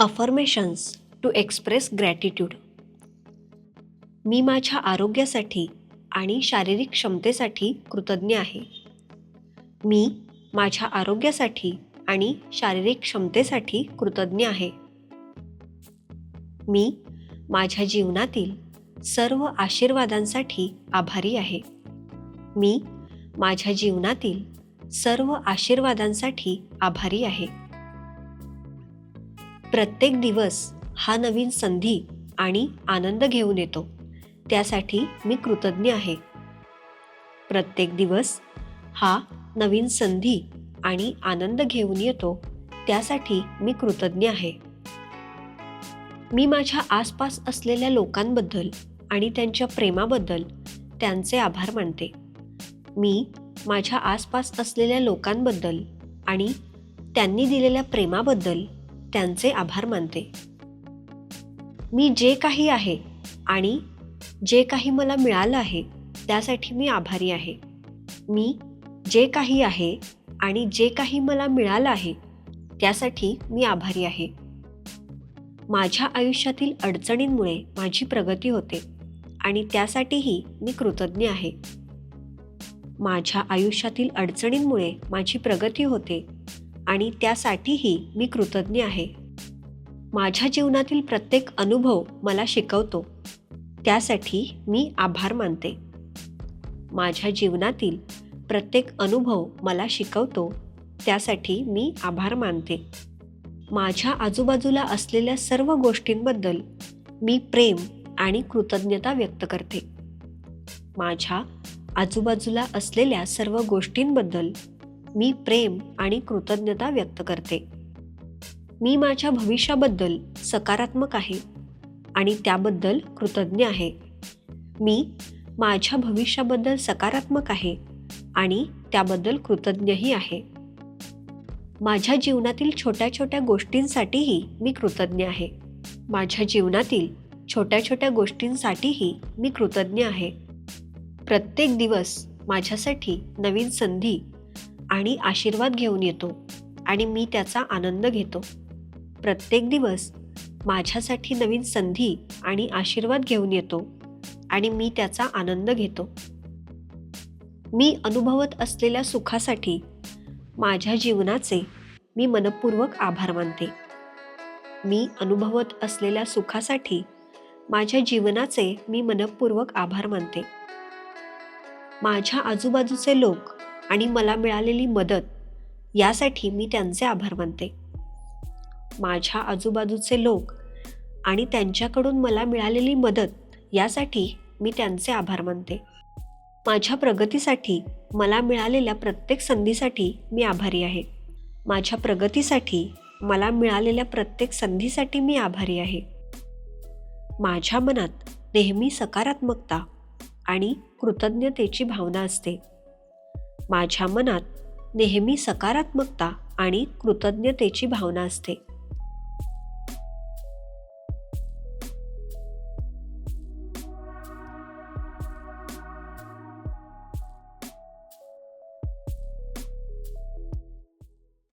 Affirmations to express gratitude मी माझ्या आरोग्यासाठी आणि शारीरिक क्षमतेसाठी कृतज्ञ आहे. मी माझ्या आरोग्यासाठी आणि शारीरिक क्षमतेसाठी कृतज्ञ आहे. मी माझ्या जीवनातील सर्व आशीर्वादांसाठी आभारी आहे. मी माझ्या जीवनातील सर्व आशीर्वादांसाठी आभारी आहे. प्रत्येक दिवस हा नवीन संधी आणि आनंद घेऊन येतो. त्यासाठी मी कृतज्ञ आहे. प्रत्येक दिवस हा नवीन संधी आणि आनंद घेऊन येतो. त्यासाठी मी कृतज्ञ आहे. मी माझ्या आसपास असलेल्या लोकांबद्दल आणि त्यांच्या प्रेमाबद्दल त्यांचे आभार मानते. मी माझ्या आसपास असलेल्या लोकांबद्दल आणि त्यांनी दिलेल्या प्रेमाबद्दल त्यांचे आभार मानते. मी जे काही आहे आणि जे काही मला मिळालं आहे त्यासाठी मी आभारी आहे. मी जे काही आहे आणि जे काही मला मिळालं आहे त्यासाठी मी आभारी आहे. माझ्या आयुष्यातील अडचणींमुळे माझी प्रगती होते आणि त्यासाठीही मी कृतज्ञ आहे. माझ्या आयुष्यातील अडचणींमुळे माझी प्रगती होते आणि त्यासाठीही मी कृतज्ञ आहे. माझ्या जीवनातील प्रत्येक अनुभव मला शिकवतो. त्यासाठी मी आभार मानते. माझ्या जीवनातील प्रत्येक अनुभव मला शिकवतो. त्यासाठी मी आभार मानते. माझ्या आजूबाजूला असलेल्या सर्व गोष्टींबद्दल मी प्रेम आणि कृतज्ञता व्यक्त करते. माझ्या आजूबाजूला असलेल्या सर्व गोष्टींबद्दल मी प्रेम आणि कृतज्ञता व्यक्त करते. मी माझ्या भविष्याबद्दल सकारात्मक आहे आणि त्याबद्दल कृतज्ञ आहे. मी माझ्या भविष्याबद्दल सकारात्मक आहे आणि त्याबद्दल कृतज्ञही आहे. माझ्या जीवनातील छोट्या छोट्या गोष्टींसाठीही मी कृतज्ञ आहे. माझ्या जीवनातील छोट्या छोट्या गोष्टींसाठीही मी कृतज्ञ आहे. प्रत्येक दिवस माझ्यासाठी नवीन संधी आणि आशीर्वाद घेऊन येतो आणि मी त्याचा आनंद घेतो. प्रत्येक दिवस माझ्यासाठी नवीन संधी आणि आशीर्वाद घेऊन येतो आणि मी त्याचा आनंद घेतो. मी अनुभवत असलेल्या सुखासाठी माझ्या जीवनाचे मी मनपूर्वक आभार मानते. मी अनुभवत असलेल्या सुखासाठी माझ्या जीवनाचे मी मनपूर्वक आभार मानते. माझ्या आजूबाजूचे लोक आणि मला मिळालेली मदत यासाठी मी त्यांचे आभार मानते. माझ्या आजूबाजूचे लोक आणि त्यांच्याकडून मला मिळालेली मदत यासाठी मी त्यांचे आभार मानते. माझ्या प्रगतीसाठी मला मिळालेल्या प्रत्येक संधीसाठी मी आभारी आहे. माझ्या प्रगतीसाठी मला मिळालेल्या प्रत्येक संधीसाठी मी आभारी आहे. माझ्या मनात नेहमी सकारात्मकता आणि कृतज्ञतेची भावना असते. माझ्या मनात नेहमी सकारात्मकता आणि कृतज्ञतेची भावना असते.